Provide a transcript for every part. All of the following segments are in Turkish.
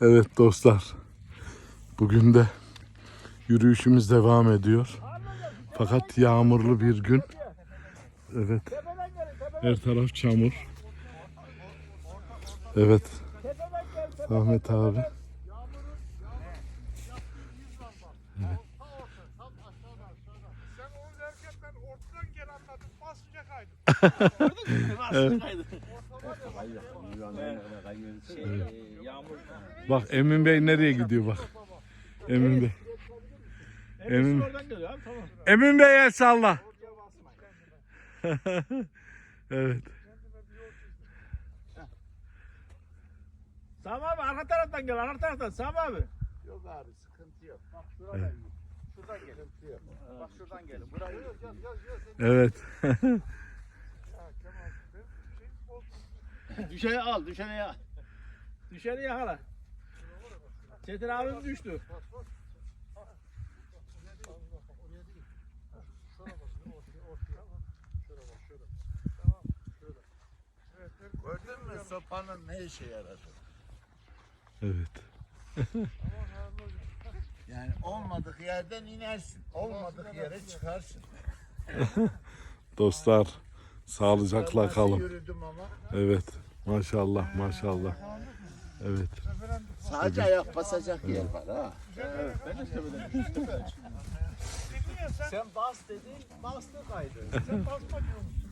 Evet dostlar. Bugün de yürüyüşümüz devam ediyor. Fakat yağmurlu bir gün. Evet. Her taraf çamur. Evet. Ahmet abi. Sen onu Bak Emin Bey nereye gidiyor bak. Emin Bey. Emin, Oradan geliyor abi tamam. Emin Bey el salla. evet. Sami abi arka taraftan gel arka taraftan Sami abi. Yok abi sıkıntı yok. Bak Evet. şuradan gel. Sıkıntı yok. Bak şuradan gelin. Burayı. Evet. Düşeni al düşeni al. Düşeni yakala. Çetin abim düştü. Gördün mü sopanın ne işe yarar? Evet. Yani olmadık yerden inersin. Olmadık yere çıkarsın. Dostlar sağlıcakla kalın. Yürüdüm ama. Evet. Maşallah maşallah. Evet. Sadece ayak basacak yer var ha. Sen bas dedin bastı kaydı. Sen basma diyormuşsun.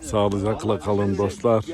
Sağlıcakla kalın dostlar.